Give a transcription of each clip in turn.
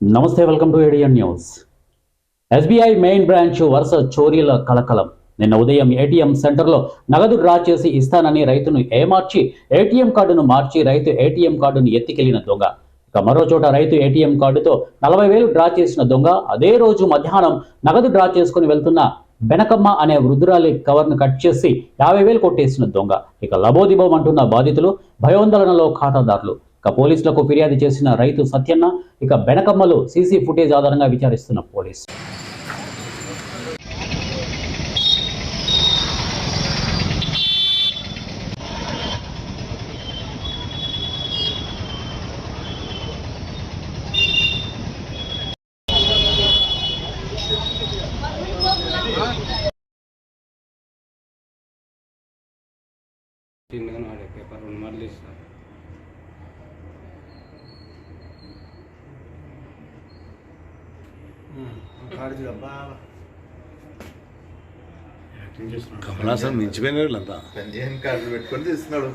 నమస్తే welcome to ఏడియన్ news SBI main branch వరుస చోరీల కలకలం. నిన్న ఉదయం ఏటీఎం సెంటర్లో నగదు డ్రా చేసి ఇస్తానని రైతును ఏమార్చి ఏటీఎం కార్డును మార్చి రైతు ఏటీఎం కార్డును ఎత్తికెళ్ళిన దొంగ. ఇక మరో చోట రైతు ఏటీఎం కార్డుతో నలభై వేలు డ్రా చేసిన దొంగ అదే రోజు మధ్యాహ్నం నగదు డ్రా చేసుకుని వెళ్తున్న బెనకమ్మ అనే వృద్ధురాలి కవర్ను కట్ చేసి యాభై వేలు కొట్టేసిన దొంగ. ఇక లబోదిబోమంటున్న బాధితులు భయోందోళనలో ఖాతాదారులు. ఇక పోలీసులకు ఫిర్యాదు చేసిన రైతు సత్యన్న ఇక బెనకమ్మలు సీసీ ఫుటేజ్ ఆధారంగా విచారిస్తున్న పోలీసు. పేపర్ రెండు మార్లు ఇస్తాను కమలాసన్ మించిపోయిన వీళ్ళంతా పెట్టుకొని తీస్తున్నాడు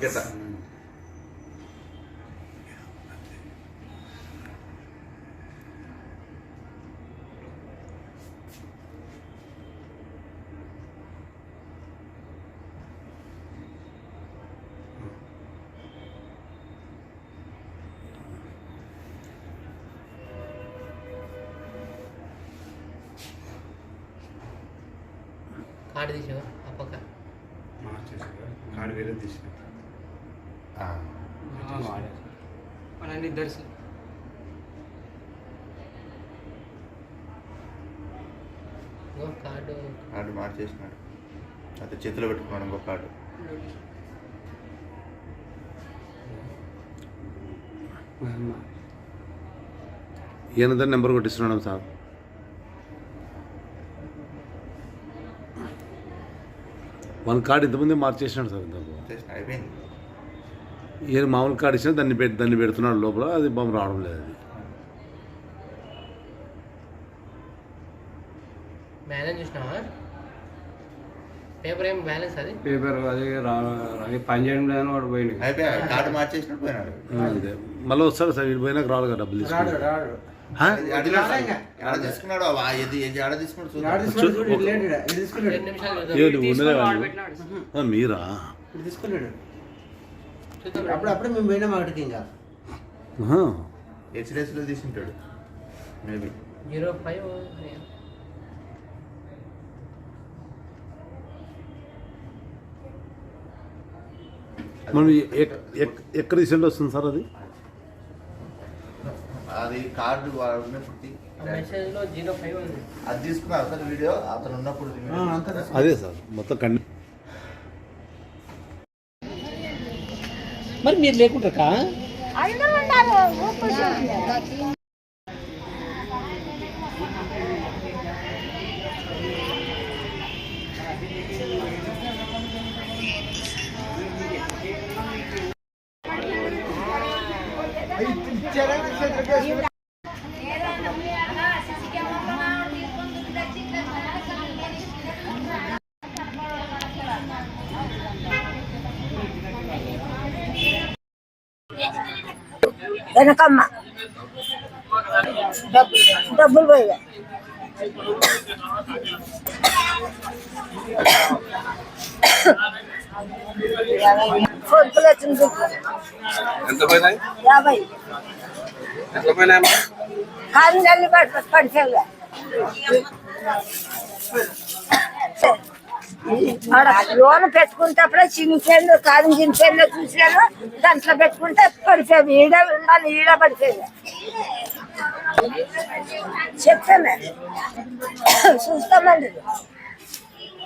కార్డు తీసావా ఆ పక్క కార్డు వేరే తీసిన. అన్నీ ఇగో కార్డు. కార్డు మార్చేసినాడు. అయితే చేతిలో పెట్టుకున్నాడు ఇంకో కార్డు. ఈయన దాన్ని నెంబర్ కొట్టిస్తున్నాడు సార్. వన్ కార్డు ఇంతమంది మార్చేసినాడు సార్ ఇంతకు. అయిపోయింది. ఈయన మామూలు కార్డు ఇచ్చినా దాన్ని పెట్టి దాన్ని పెడుతున్నాడు లోపల అది బాంబు రావడం లేదు అది. బ్యాలెన్స్ చూసినావా? పేపర్ ఏం బ్యాలెన్స్ అది? పేపర్ అది పని చేయడం లేదని వాడు పోయింది అయిపోయాడు కార్డు మార్చేసినట్టు పోయినాడు. ఆ, అదే. మళ్ళీ వస్తాడు సార్ వీడు పోయినాక రావాలి కదా డబ్బులు హా? తీసుకున్నాడు. ఆ ఏది ఏది ఆడ తీసుకున్నాడు. మీరా? తీసుకున్నాడు. చూద్దాం. అప్పుడు అప్పుడు మేము పోయినాం అక్కడికి ఇంకా. ఆహా. హెచ్డిఎఫ్సిలో తీసుకుంటాడు. మేబీ జీరో ఫైవ్ మనం ఎక్- ఎక్- ఎక్కడ రీసెంట్ వస్తుంది సార్ అది? అది కార్డు ఉన్నప్పుడు అది తీసుకున్నా అసలు వీడియో? అతను ఉన్నప్పుడు. అదే సార్. మొత్తం కండి మరి మీరు లేకుంటారా? అందరూ వెనకమ్మ. డబ్బులు పోయా ఎంత యాభై. కాదు నెల్లి పడి పడిసేవా ఆడ లోన్ పెట్టుకుంటప్పుడే చినిపోయింది కాదు. చినిపోయిందో చూసాను దాంట్లో పెట్టుకుంటే పడిపోయింది ఈడ ఉండాలి ఈడ పడిపోయింది చెప్తాను చూస్తామండి